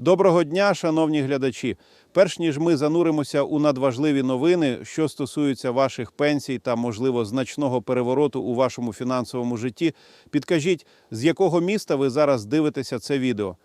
Доброго дня, шановні глядачі. Перш ніж ми зануримося у надважливі новини, що стосуються ваших пенсій та, можливо, значного перевороту у вашому фінансовому житті, підкажіть, з якого міста ви зараз дивитеся це відео.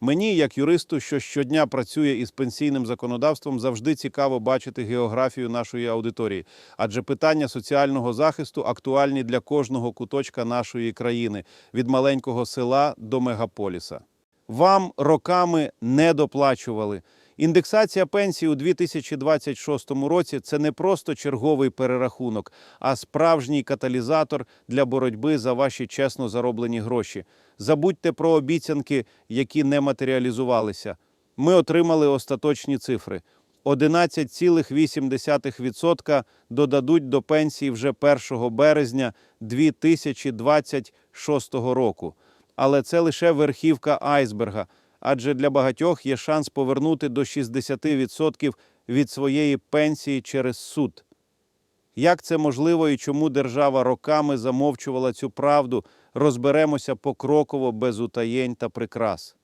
Мені, як юристу, що щодня працює із пенсійним законодавством, завжди цікаво бачити географію нашої аудиторії, адже питання соціального захисту актуальні для кожного куточка нашої країни від маленького села до мегаполіса. Вам роками не доплачували. Індексація пенсій у 2026 році це не просто черговий перерахунок, а справжній каталізатор для боротьби за ваші чесно зароблені гроші. Забудьте про обіцянки, які не матеріалізувалися. Ми отримали остаточні цифри. 11,8% додадуть до пенсії вже 1 березня 2026 року. Але це лише верхівка айсберга, адже для багатьох є шанс повернути до 60% від своєї пенсії через суд. Як це можливо і чому держава роками замовчувала цю правду, розберемося покроково без утаєнь та прикрас.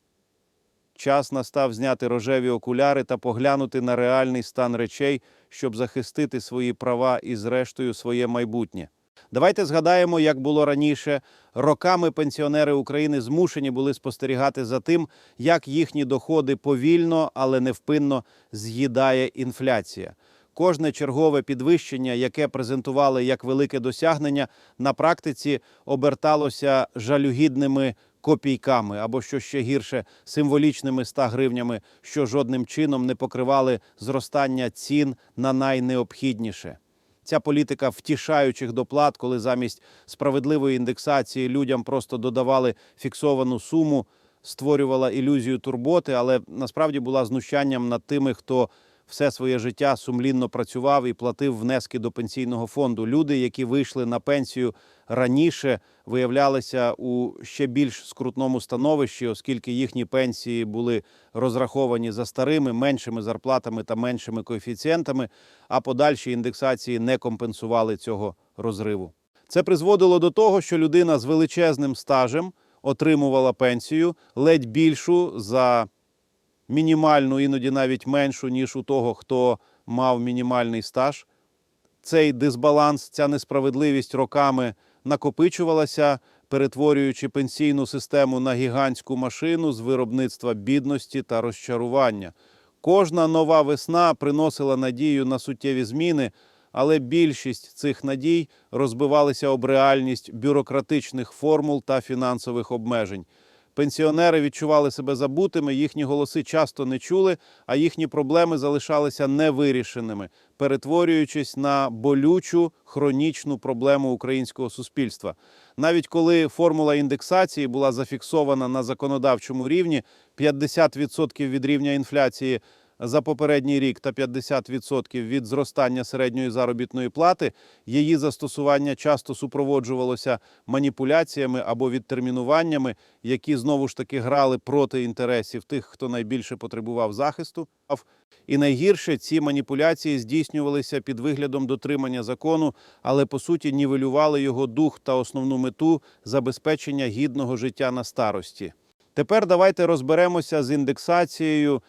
Час настав зняти рожеві окуляри та поглянути на реальний стан речей, щоб захистити свої права і, зрештою, своє майбутнє. Давайте згадаємо, як було раніше. Роками пенсіонери України змушені були спостерігати за тим, як їхні доходи повільно, але невпинно з'їдає інфляція. Кожне чергове підвищення, яке презентували як велике досягнення, на практиці оберталося жалюгідними копійками або що ще гірше символічними 100 гривнями, що жодним чином не покривали зростання цін на найнеобхідніше. Ця політика втішаючих доплат, коли замість справедливої індексації людям просто додавали фіксовану суму, створювала ілюзію турботи, але насправді була знущанням над тими, хто все своє життя сумлінно працював і платив внески до пенсійного фонду. Люди, які вийшли на пенсію раніше, виявлялися у ще більш скрутному становищі, оскільки їхні пенсії були розраховані за старими, меншими зарплатами та меншими коефіцієнтами, а подальші індексації не компенсували цього розриву. Це призводило до того, що людина з величезним стажем отримувала пенсію ледь більшу за мінімальну, іноді навіть меншу, ніж у того, хто мав мінімальний стаж. Цей дисбаланс, ця несправедливість роками накопичувалася, перетворюючи пенсійну систему на гігантську машину з виробництва бідності та розчарування. Кожна нова весна приносила надію на суттєві зміни, але більшість цих надій розбивалися об реальність бюрократичних формул та фінансових обмежень. Пенсіонери відчували себе забутими, їхні голоси часто не чули, а їхні проблеми залишалися невирішеними, перетворюючись на болючу хронічну проблему українського суспільства. Навіть коли формула індексації була зафіксована на законодавчому рівні, 50% від рівня інфляції за попередній рік та 50% від зростання середньої заробітної плати, її застосування часто супроводжувалося маніпуляціями або відтермінуваннями, які знову ж таки грали проти інтересів тих, хто найбільше потребував захисту. І найгірше ці маніпуляції здійснювалися під виглядом дотримання закону, але по суті нівелювали його дух та основну мету забезпечення гідного життя на старості. Тепер давайте розберемося з індексацією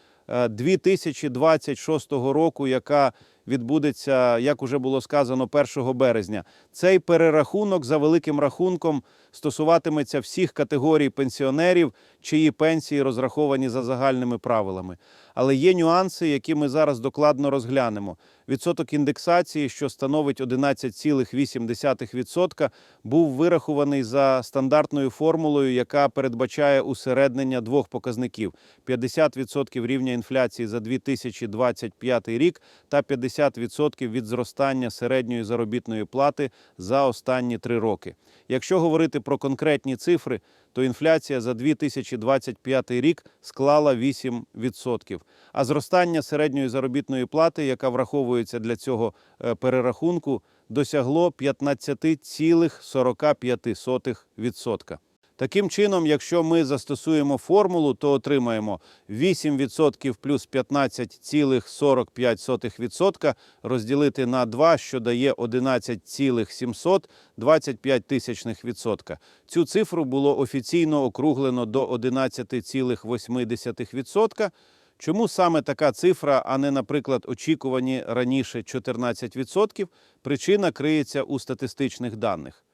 2026 року, яка відбудеться, як уже було сказано, 1 березня. Цей перерахунок за великим рахунком стосуватиметься всіх категорій пенсіонерів, чиї пенсії розраховані за загальними правилами. Але є нюанси, які ми зараз докладно розглянемо. Відсоток індексації, що становить 11,8%, був вирахований за стандартною формулою, яка передбачає усереднення двох показників: 50% рівня інфляції за 2025 рік та 50% від зростання середньої заробітної плати за останні три роки. Якщо говорити про конкретні цифри, то інфляція за 2025 рік склала 8%. А зростання середньої заробітної плати, яка враховується для цього е, перерахунку, досягло 15,45%. Таким чином, якщо ми застосуємо формулу, то отримаємо 8% плюс 15,45% розділити на 2, що дає 11,725 тисячних відсотка. Цю цифру було офіційно округлено до 11,8%. Чому саме така цифра, а не, наприклад, очікувані раніше 14%? Причина криється у статистичних даних.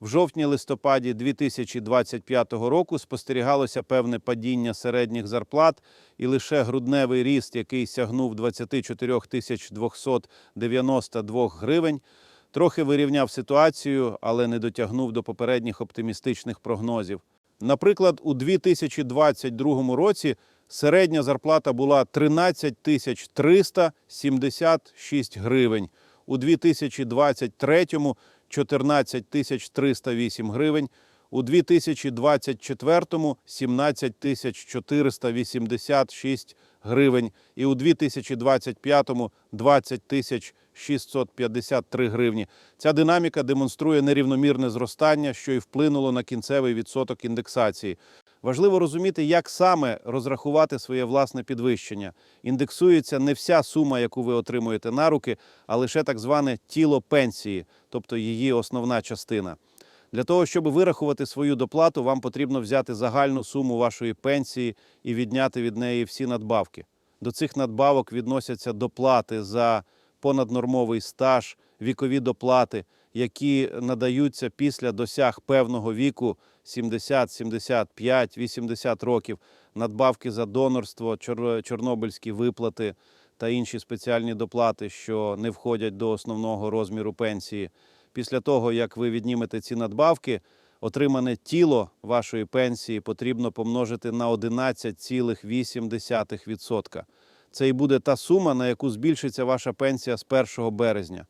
В жовтні-листопаді 2025 року спостерігалося певне падіння середніх зарплат, і лише грудневий ріст, який сягнув 24 тисяч 292 гривень, трохи вирівняв ситуацію, але не дотягнув до попередніх оптимістичних прогнозів. Наприклад, у 2022 році середня зарплата була 13 тисяч 376 гривень. У 2023 – 14 тисяч 308 гривень. У 2024 – 17 тисяч 486 гривень. І у 2025 – 20 тисяч 653 гривні. Ця динаміка демонструє нерівномірне зростання, що і вплинуло на кінцевий відсоток індексації. Важливо розуміти, як саме розрахувати своє власне підвищення. Індексується не вся сума, яку ви отримуєте на руки, а лише так зване тіло пенсії, тобто її основна частина. Для того, щоб вирахувати свою доплату, вам потрібно взяти загальну суму вашої пенсії і відняти від неї всі надбавки. До цих надбавок відносяться доплати за понаднормовий стаж, вікові доплати, які надаються після досяг певного віку 70, 75, 80 років, надбавки за донорство, чорнобильські виплати та інші спеціальні доплати, що не входять до основного розміру пенсії. Після того, як ви віднімете ці надбавки, отримане тіло вашої пенсії потрібно помножити на 11,8%. Це і буде та сума, на яку збільшиться ваша пенсія з 1 березня.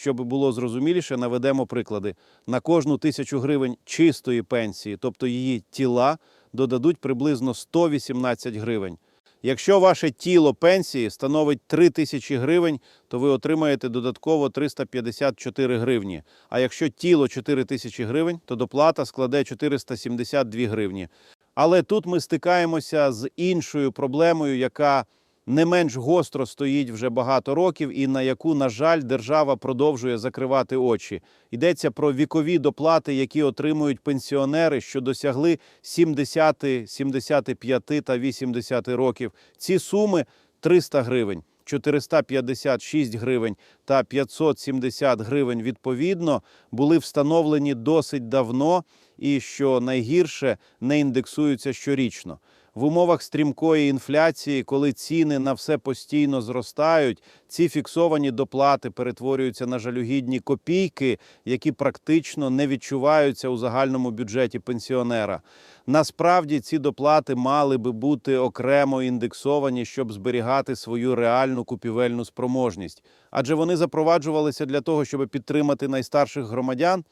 Щоб було зрозуміліше, наведемо приклади. На кожну тисячу гривень чистої пенсії, тобто її тіла, додадуть приблизно 118 гривень. Якщо ваше тіло пенсії становить 3 тисячі гривень, то ви отримаєте додатково 354 гривні. А якщо тіло 4 тисячі гривень, то доплата складе 472 гривні. Але тут ми стикаємося з іншою проблемою, яка не менш гостро стоїть вже багато років, і на яку, на жаль, держава продовжує закривати очі. Йдеться про вікові доплати, які отримують пенсіонери, що досягли 70, 75 та 80 років. Ці суми 300 гривень. 456 гривень та 570 гривень відповідно були встановлені досить давно і, що найгірше, не індексуються щорічно. В умовах стрімкої інфляції, коли ціни на все постійно зростають, ці фіксовані доплати перетворюються на жалюгідні копійки, які практично не відчуваються у загальному бюджеті пенсіонера. Насправді ці доплати мали би бути окремо індексовані, щоб зберігати свою реальну купівельну спроможність, адже вони запроваджувалися для того, щоб підтримати найстарших громадян,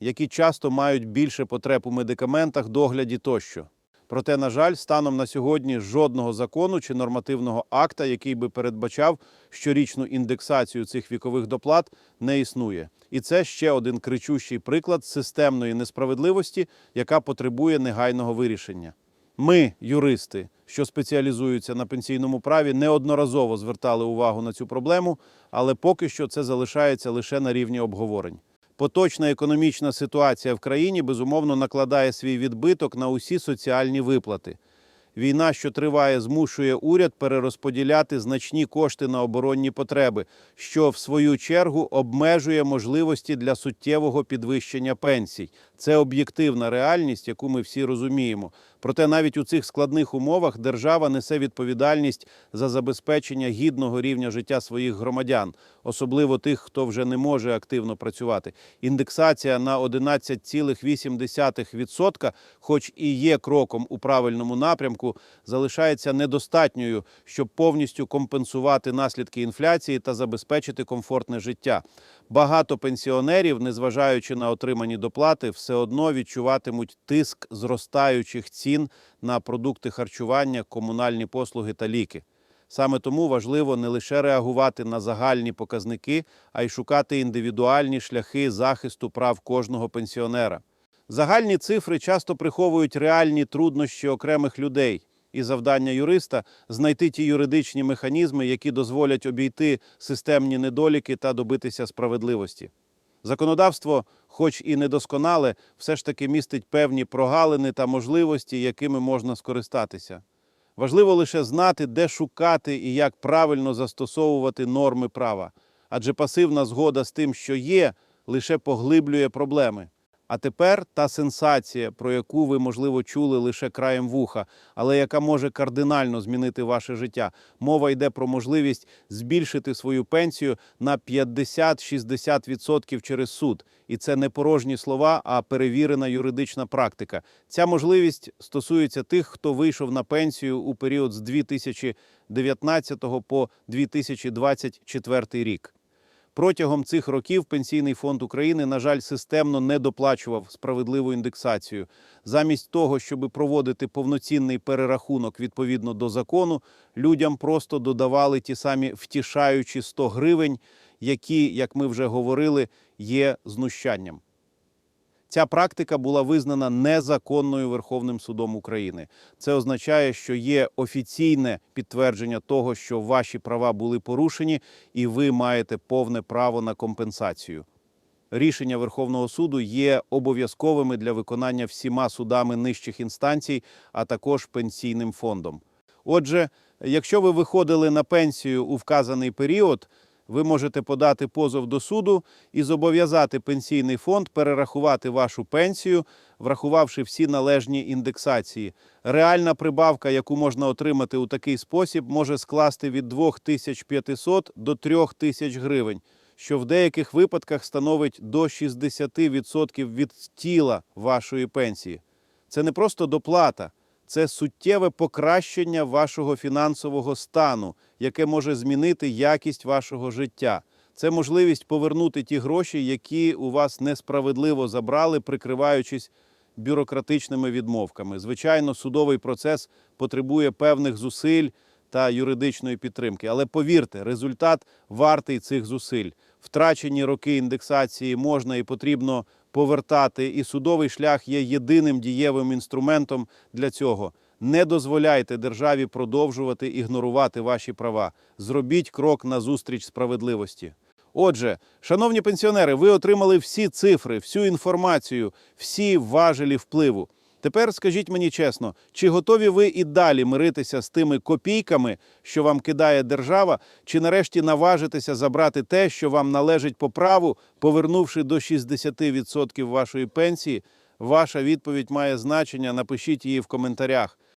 які часто мають більше потреб у медикаментах, догляді тощо. Проте, на жаль, станом на сьогодні жодного закону чи нормативного акта, який би передбачав щорічну індексацію цих вікових доплат, не існує. І це ще один кричущий приклад системної несправедливості, яка потребує негайного вирішення. Ми, юристи, що спеціалізуються на пенсійному праві, неодноразово звертали увагу на цю проблему, але поки що це залишається лише на рівні обговорень. Поточна економічна ситуація в країні безумовно накладає свій відбиток на усі соціальні виплати. Війна, що триває, змушує уряд перерозподіляти значні кошти на оборонні потреби, що в свою чергу обмежує можливості для суттєвого підвищення пенсій. Це об'єктивна реальність, яку ми всі розуміємо. Проте навіть у цих складних умовах держава несе відповідальність за забезпечення гідного рівня життя своїх громадян, особливо тих, хто вже не може активно працювати. Індексація на 11,8%, хоч і є кроком у правильному напрямку, залишається недостатньою, щоб повністю компенсувати наслідки інфляції та забезпечити комфортне життя. Багато пенсіонерів, незважаючи на отримані доплати, все одно відчуватимуть тиск зростаючих цін на продукти харчування, комунальні послуги та ліки. Саме тому важливо не лише реагувати на загальні показники, а й шукати індивідуальні шляхи захисту прав кожного пенсіонера. Загальні цифри часто приховують реальні труднощі окремих людей, і завдання юриста знайти ті юридичні механізми, які дозволять обійти системні недоліки та добитися справедливості. Законодавство, хоч і недосконале, все ж таки містить певні прогалини та можливості, якими можна скористатися. Важливо лише знати, де шукати і як правильно застосовувати норми права, адже пасивна згода з тим, що є, лише поглиблює проблеми. А тепер та сенсація, про яку ви, можливо, чули лише краєм вуха, але яка може кардинально змінити ваше життя. Мова йде про можливість збільшити свою пенсію на 50-60% через суд. І це не порожні слова, а перевірена юридична практика. Ця можливість стосується тих, хто вийшов на пенсію у період з 2019 по 2024 рік. Протягом цих років Пенсійний фонд України, на жаль, системно не доплачував справедливу індексацію. Замість того, щоб проводити повноцінний перерахунок відповідно до закону, людям просто додавали ті самі втішаючі 100 гривень, які, як ми вже говорили, є знущанням. Ця практика була визнана незаконною Верховним судом України. Це означає, що є офіційне підтвердження того, що ваші права були порушені, і ви маєте повне право на компенсацію. Рішення Верховного суду є обов'язковими для виконання всіма судами нижчих інстанцій, а також пенсійним фондом. Отже, якщо ви виходили на пенсію у вказаний період, ви можете подати позов до суду і зобов'язати пенсійний фонд перерахувати вашу пенсію, врахувавши всі належні індексації. Реальна прибавка, яку можна отримати у такий спосіб, може скласти від 2500 до 3000 гривень, що в деяких випадках становить до 60% від тіла вашої пенсії. Це не просто доплата, це суттєве покращення вашого фінансового стану, яке може змінити якість вашого життя. Це можливість повернути ті гроші, які у вас несправедливо забрали, прикриваючись бюрократичними відмовками. Звичайно, судовий процес потребує певних зусиль та юридичної підтримки. Але повірте, результат вартий цих зусиль. Втрачені роки індексації можна і потрібно повертати, і судовий шлях є єдиним дієвим інструментом для цього. Не дозволяйте державі продовжувати ігнорувати ваші права. Зробіть крок назустріч справедливості. Отже, шановні пенсіонери, ви отримали всі цифри, всю інформацію, всі важелі впливу. Тепер скажіть мені чесно, чи готові ви і далі миритися з тими копійками, що вам кидає держава, чи нарешті наважитеся забрати те, що вам належить по праву, повернувши до 60% вашої пенсії? Ваша відповідь має значення. Напишіть її в коментарях.